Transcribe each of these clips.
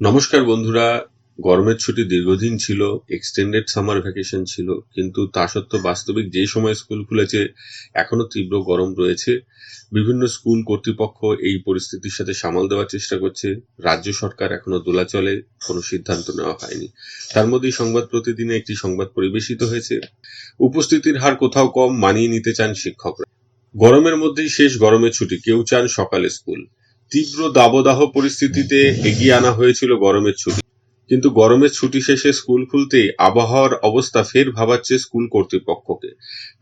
নমস্কার বন্ধুরা, গরমের ছুটি দীর্ঘদিন ছিল এক্সটেন্ডেড সামার ভ্যাকেশন ছিল, কিন্তু তা সত্ত্বেও বাস্তবিক যে সময় স্কুল খুলেছে, এখনও তীব্র গরম রয়েছে। বিভিন্ন স্কুল কর্তৃপক্ষ এই পরিস্থিতির সাথে সামাল দেওয়ার চেষ্টা করছে। রাজ্য সরকার এখনও দোলাচলে, কোনো সিদ্ধান্ত নেওয়া হয়নি। তার মধ্যেই সংবাদ প্রতিদিনে একটি সংবাদ পরিবেশিত হয়েছে। উপস্থিতির হার কোথাও কম মানিয়ে নিতে চান শিক্ষকরা। গরমের মধ্যেই শেষ গরমের ছুটি, কেউ চান সকালে স্কুল। তীব্র দাবদাহ পরিস্থিতিতে এগিয়ে আনা হয়েছিল গরমের ছুটি। কিন্তু গরমের ছুটি শেষে স্কুল খুলতেই আবহাওয়ার অবস্থা ফের ভাবাচ্ছে স্কুল কর্তৃপক্ষকে।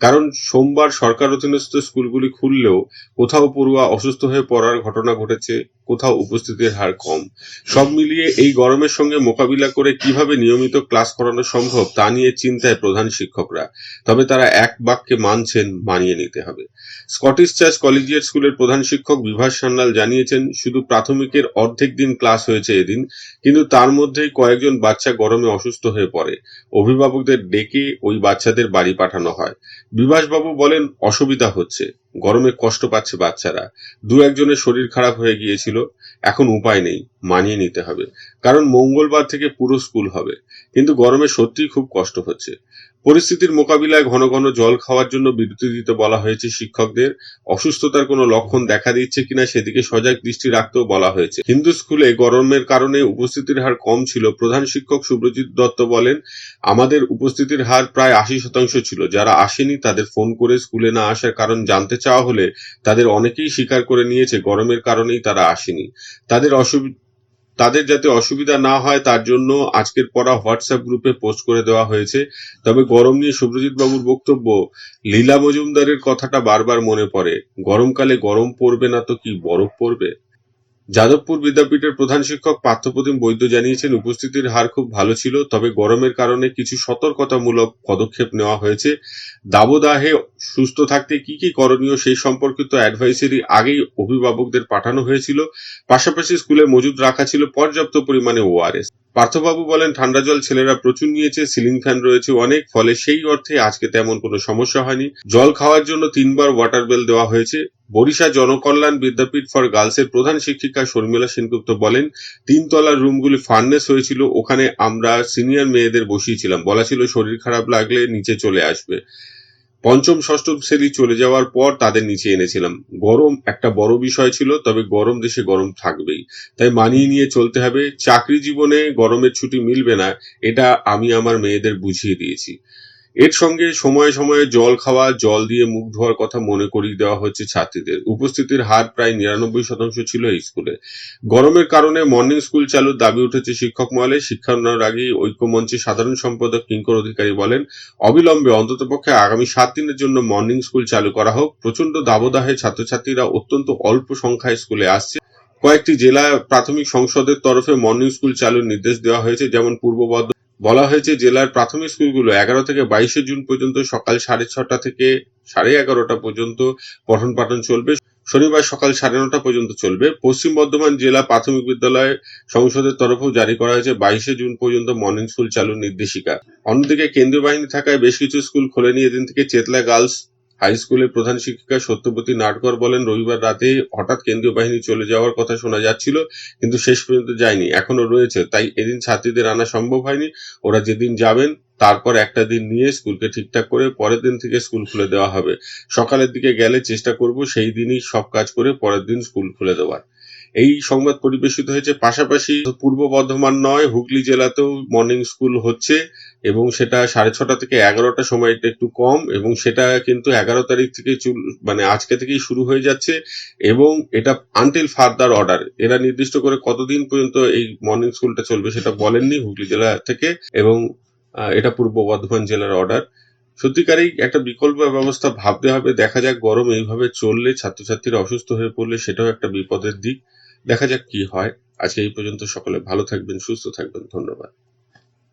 কারণ সোমবার সরকার অধীনস্থ স্কুলগুলি খুললেও কোথাও পড়ুয়া অসুস্থ হয়ে পড়ার ঘটনা ঘটেছে, কোথাও উপস্থিতির হার কম। সব মিলিয়ে এই গরমের সঙ্গে মোকাবিলা করে কীভাবে নিয়মিত ক্লাস করানো সম্ভব তা নিয়ে চিন্তায় প্রধান শিক্ষকরা। তবে তারা এক বাক্যে মানছেন, মানিয়ে নিতে হবে। স্কটিশ চার্চ কলেজিয়েট স্কুলের প্রধান শিক্ষক বিভাস সান্যাল জানিয়েছেন, শুধু প্রাথমিকের অর্ধেক দিন ক্লাস হয়েছে এদিন, কিন্তু তার মধ্যেই কয়েকজন বাচ্চা গরমে অসুস্থ হয়ে পড়ে। অভিভাবকদের ডেকে ওই বাচ্চাদের বাড়ি পাঠানো হয়। বিভাসবাবু বলেন, অসুবিধা হচ্ছে। গরমে কষ্ট পাচ্ছে বাচ্চারা। দু একজনের শরীর খারাপ হয়ে গিয়েছিল, এখন উপায় নেই, মানিয়ে নিতে হবে। কারণ মঙ্গলবার থেকে পুরো স্কুল হবে। কিন্তু গরমে সত্যিই খুব কষ্ট হচ্ছে। পরিস্থিতির মোকাবিলায় ঘন ঘন জল খাওয়ার জন্য বিরতি দিতে বলা হয়েছে শিক্ষকদের। অসুস্থতার কোনো লক্ষণ দেখা দিচ্ছে কিনা সেদিকে সজাগ দৃষ্টি রাখতেও বলা হয়েছে। হিন্দু স্কুলে গরমের কারণে উপস্থিতির হার কম ছিল। প্রধান শিক্ষক সুব্রজিৎ দত্ত বলেন, আমাদের উপস্থিতির হার প্রায় আশি শতাংশ ছিল। যারা আসেনি তাদের ফোন করে স্কুলে না আসার কারণ জানতে চাওয়া হলে তাদের অনেকেই স্বীকার করে নিয়েছে গরমের কারণেই তারা আসেনি। তাদের অসুবিধা তাদের যাতে অসুবিধা না হয় তার জন্য আজকের পড়া হোয়াটসঅ্যাপ গ্রুপে পোস্ট করে দেওয়া হয়েছে। তবে গরম নিয়ে সুব্রজিৎ বাবুর বক্তব্য, লীলা মজুমদারের কথাটা বারবার মনে পড়ে। গরমকালে গরম পড়বে না তো কি বরফ পড়বে? যাদবপুর বিদ্যাপীঠের প্রধান শিক্ষক পার্থপ্রতিম বৈদ্য জানিয়েছেন, উপস্থিতির হার খুব ভালো ছিল, তবে গরমের কারণে কিছু সতর্কতামূলক পদক্ষেপ নেওয়া হয়েছে। দাবদাহে সুস্থ থাকতে কি কি করণীয় সেই সম্পর্কিত অ্যাডভাইসারি আগেই অভিভাবকদের পাঠানো হয়েছিল। পাশাপাশি স্কুলে মজুদ রাখা ছিল পর্যাপ্ত পরিমাণে ওআরএস পার্থবাবু বলেন, ঠান্ডা জল ছেলেরা প্রচুর নিয়েছে, সিলিং ফ্যান রয়েছে অনেক, ফলে সেই অর্থে আজকে তেমন কোনো সমস্যা হয়নি। জল খাওয়ার জন্য তিনবার ওয়াটার বেল দেওয়া হয়েছে। বরিশা জনকল্যাণ বিদ্যাপীঠ ফর গার্লসের প্রধান শিক্ষিকা শর্মিলা সেনগুপ্ত বলেন, তিনতলার রুমগুলি ফার্নেস হয়েছিল, ওখানে আমরা সিনিয়র মেয়েদের বসিয়েছিলাম। বলা ছিল শরীর খারাপ লাগলে নিচে চলে আসবে। পঞ্চম, ষষ্ঠম শ্রেণি চলে যাওয়ার পর তাদের নিচে এনেছিলাম। গরম একটা বড় বিষয় ছিল, তবে গরম দেশে গরম থাকবেই। তাই মানিয়ে নিয়ে চলতে হবে। চাকরি জীবনে গরমের ছুটি মিলবে না, এটা আমি আমার মেয়েদের বুঝিয়ে দিয়েছি। এর সঙ্গে সময়ে সময়ে জল খাওয়া, জল দিয়ে মুখ ধোয়ার কথা মনে করিয়ে দেওয়া হচ্ছে ছাত্রীদের। উপস্থিতির হার প্রায় নিরানব্বই শতাংশ ছিল এই স্কুলে। গরমের কারণে মর্নিং স্কুল চালুর দাবি উঠেছে শিক্ষক মহলে। শিক্ষার আগেই ঐক্যমঞ্চের সাধারণ সম্পাদক কিঙ্কর অধিকারী বলেন, অবিলম্বে অন্ততপক্ষে আগামী সাত দিনের জন্য মর্নিং স্কুল চালু করা হোক। প্রচণ্ড দাবদাহে ছাত্রছাত্রীরা অত্যন্ত অল্প সংখ্যায় স্কুলে আসছে। কয়েকটি জেলা প্রাথমিক সংসদের তরফে মর্নিং স্কুল চালুর নির্দেশ দেওয়া হয়েছে, যেমন পূর্ব বর্ধমান বলা হয়েছে জেলার প্রাথমিক স্কুলগুলো এগারো থেকে বাইশে জুন পর্যন্ত সকাল সাড়ে ছটা থেকে সাড়ে এগারোটা পর্যন্ত পঠন পাঠন চলবে। শনিবার সকাল সাড়ে নটা পর্যন্ত চলবে। পশ্চিম বর্ধমান জেলা প্রাথমিক বিদ্যালয় সংসদের তরফেও জারি করা হয়েছে বাইশে জুন পর্যন্ত মর্নিং স্কুল চালুর নির্দেশিকা। অন্যদিকে কেন্দ্রীয় বাহিনী থাকায় বেশ কিছু স্কুল খোলেনি। এদিন থেকে চেতলা গার্লস হাই স্কুলের প্রধান শিক্ষিকা সত্যপতি নাটকর বলেন, রবিবার রাতে হঠাৎ কেন্দ্রীয় বাহিনী চলে যাওয়ার কথা শোনা যাচ্ছিল, কিন্তু শেষ পর্যন্ত যায়নি এখনও রয়েছে। তাই এদিন ছাত্রীদের আনা সম্ভব হয়নি। ওরা যেদিন যাবেন, তারপর একটা দিন নিয়ে স্কুলকে ঠিকঠাক করে পরের দিন থেকে স্কুল খুলে দেওয়া হবে। সকালের দিকে গেলে চেষ্টা করব সেই দিনই সব কাজ করে পরের দিন স্কুল খুলে দেওয়ার। এই সংবাদ পরিবেশিত হয়েছে। পাশাপাশি পূর্ব বর্ধমান নয়, হুগলি জেলাতেও মর্নিং স্কুল হচ্ছে এবং সেটা সাড়ে ছটা থেকে এগারোটা সময়টা একটু কম এবং সেটা কিন্তু এগারো তারিখ থেকে মানে আজকে থেকেই শুরু হয়ে যাচ্ছে এবং এটা আনটিল ফার্দার অর্ডার এরা নির্দিষ্ট করে কতদিন পর্যন্ত এই মর্নিং স্কুলটা চলবে সেটা বলেননি হুগলি জেলা থেকে এবং এটা পূর্ব বর্ধমান জেলার অর্ডার সত্যিকারেই একটা বিকল্প ব্যবস্থা ভাবতে হবে। দেখা যাক গরম এইভাবে চললে ছাত্রছাত্রীরা অসুস্থ হয়ে পড়লে সেটাও একটা বিপদের দিক। দেখা যাক কি হয়। আজকে এই পর্যন্ত সকলে ভালো থাকবেন সুস্থ থাকবেন। ধন্যবাদ।